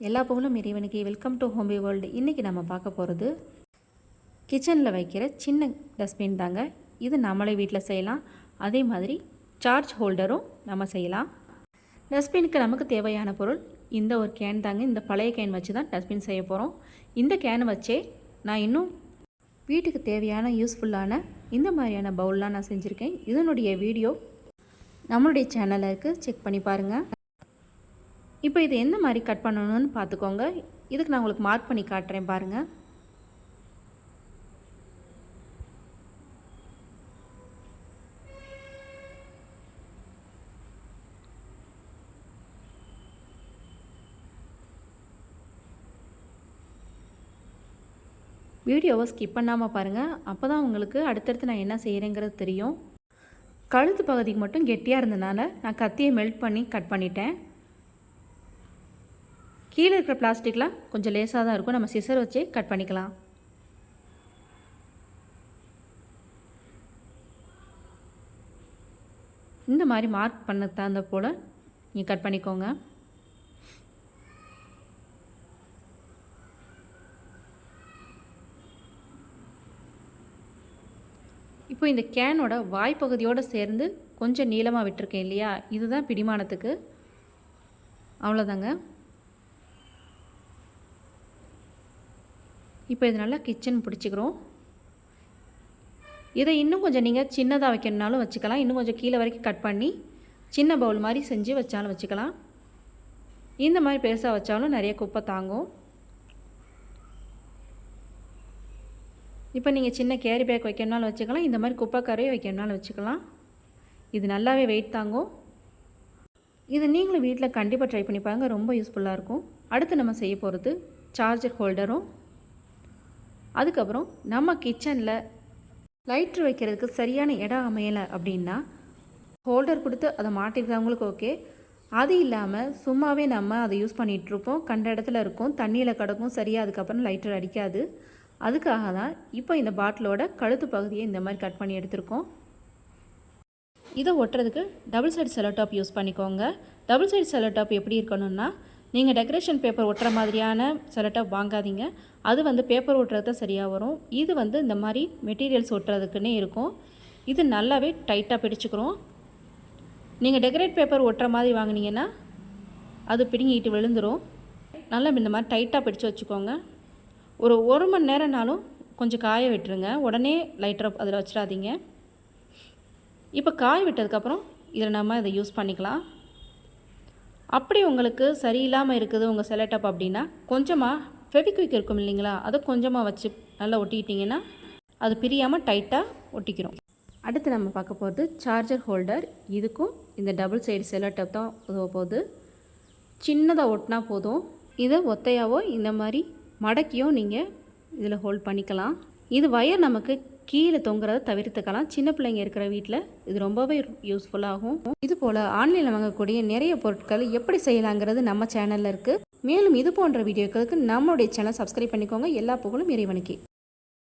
எல்லா புகழும் இறைவனுக்கு. வெல்கம் டு ஹோம்பே வேர்ல்டு இன்றைக்கி நம்ம பார்க்க போகிறது கிச்சனில் வைக்கிற சின்ன டஸ்ட்பின் தாங்க. இது நம்மளே வீட்டில் செய்யலாம். அதே மாதிரி சார்ஜ் ஹோல்டரும் நம்ம செய்யலாம். டஸ்ட்பினுக்கு நமக்கு தேவையான பொருள் இந்த ஒரு கேன் தாங்க. இந்த பழைய கேன் வச்சு தான் டஸ்ட்பின் செய்ய போகிறோம் இந்த கேனை வச்சே நான் இன்னும் வீட்டுக்கு தேவையான யூஸ்ஃபுல்லான இந்த மாதிரியான பவுல்லாம் நான் செஞ்சுருக்கேன். இதனுடைய வீடியோ நம்மளுடைய சேனலில் இருக்குது செக் பண்ணி பாருங்கள் இப்போ இது எந்த மாதிரி கட் பண்ணணும்னு பார்த்துக்கோங்க. இதுக்கு நான் உங்களுக்கு மார்க் பண்ணி காட்டுறேன் பாருங்கள் வீடியோவை ஸ்கிப் பண்ணாமல் பாருங்கள் அப்போ தான் உங்களுக்கு அடுத்தடுத்து நான் என்ன செய்கிறேங்கிறது தெரியும். கழுத்து பகுதிக்கு மட்டும் கெட்டியாக இருந்ததுனால நான் கத்தியை மெல்ட் பண்ணி கட் பண்ணிட்டேன். கீழே இருக்கிற பிளாஸ்டிக்லாம் கொஞ்சம் லேசாக தான் இருக்கும். நம்ம சிசர் வச்சே கட் பண்ணிக்கலாம். இந்த மாதிரி மார்க் பண்ண தகுந்த போல் நீங்கள் கட் பண்ணிக்கோங்க. இப்போ இந்த கேனோட வாய்ப்பகுதியோடு சேர்ந்து கொஞ்சம் நீளமாக விட்டுருக்கேன் இல்லையா? இதுதான் பிடிமானத்துக்கு. அவ்வளோதாங்க இப்போ இது நல்லா கிச்சன் பிடிச்சிக்கிறோம். இதை இன்னும் கொஞ்சம் நீங்கள் சின்னதாக வைக்கணுனாலும் வச்சுக்கலாம். இன்னும் கொஞ்சம் கீழே வரைக்கும் கட் பண்ணி சின்ன பவுல் மாதிரி செஞ்சு வச்சாலும் வச்சுக்கலாம். இந்த மாதிரி பெருசாக வச்சாலும் நிறைய குப்பை தாங்கும். இப்போ நீங்கள் சின்ன கேரி பேக் வைக்கணுனாலும் வச்சுக்கலாம். இந்த மாதிரி குப்பை கரையை வைக்கணுனாலும் வச்சுக்கலாம். இது நல்லாவே வெயிட் தாங்கும். இது நீங்களும் வீட்டில் கண்டிப்பாக ட்ரை பண்ணி பாருங்கள் ரொம்ப யூஸ்ஃபுல்லாக இருக்கும். அடுத்து நம்ம செய்ய போகிறது சார்ஜர் ஹோல்டரும் அதுக்கப்புறம் நம்ம கிச்சனில் லைட்ரு வைக்கிறதுக்கு சரியான இடம் அமையலை அப்படின்னா ஹோல்டர் கொடுத்து அதை மாட்டிருக்கிறவங்களுக்கு ஓகே அது இல்லாமல் சும்மாவே நம்ம அதை யூஸ் பண்ணிகிட்ருப்போம் கண்ட இடத்துல இருக்கும். தண்ணியில் கிடக்கும். சரியாக அதுக்கப்புறம் லைட்டர் அடிக்காது. அதுக்காக தான் இப்போ இந்த பாட்டிலோட கழுத்து பகுதியை இந்த மாதிரி கட் பண்ணி எடுத்திருக்கோம். இதை ஒட்டுறதுக்கு double side cello tape use பண்ணிக்கோங்க. டபுள் சைடு செலோ டாப் எப்படி இருக்கணும்னா நீங்கள் டெக்கரேஷன் பேப்பர் ஒட்டுற மாதிரியான செலோ வாங்காதீங்க. அது வந்து பேப்பர் ஒட்டுறது தான் சரியாக வரும். இது வந்து இந்த மாதிரி மெட்டீரியல்ஸ் ஒட்டுறதுக்குன்னே இருக்கும். இது நல்லாவே டைட்டாக பிடிச்சிக்கிறோம். நீங்கள் டெக்கரேட் பேப்பர் ஒட்டுற மாதிரி வாங்கினீங்கன்னா அது பிடுங்கிட்டு விழுந்துடும் நல்லா இந்த மாதிரி டைட்டாக பிடிச்சி வச்சுக்கோங்க. ஒரு ஒரு மணி நேரம்னாலும் கொஞ்சம் காய விட்டுருங்க. உடனே லைட்டர் அதில் வச்சிடாதீங்க. இப்போ காய விட்டதுக்கப்புறம் இதில் நம்ம இதை யூஸ் பண்ணிக்கலாம். அப்படி உங்களுக்கு சரியில்லாமல் இருக்குது உங்கள் செலட்டப் அப்படின்னா கொஞ்சமாக ஃபெவிக்விக் இருக்கும் இல்லைங்களா? அதை கொஞ்சமாக வச்சு நல்லா ஒட்டிக்கிட்டிங்கன்னா அது பிரியாமல் டைட்டாக ஒட்டிக்கிறோம் அடுத்து நம்ம பார்க்க போகிறது சார்ஜர் ஹோல்டர் இதுக்கும் இந்த டபுள் சைடு செலட்டப் தான் உதவ போகுது. சின்னதாக ஒட்டினா போதும். இதை ஒத்தையாவோ இந்த மாதிரி மடக்கியோ நீங்கள் இதில் ஹோல்ட் பண்ணிக்கலாம். இது வயர் நமக்கு கீழே தொங்குறத தவிர்த்துக்கலாம். சின்ன பிள்ளைங்க இருக்கிற வீட்டில் இது ரொம்பவே யூஸ்ஃபுல்லாகும் இது போல் ஆன்லைனில் வாங்கக்கூடிய நிறைய பொருட்கள் எப்படி செய்யலாங்கிறது நம்ம சேனலில் இருக்குது மேலும் இது போன்ற வீடியோக்களுக்கு நம்மளுடைய சேனல் சப்ஸ்கிரைப் பண்ணிக்கோங்க. எல்லா புகழும் இறைவனுக்கு.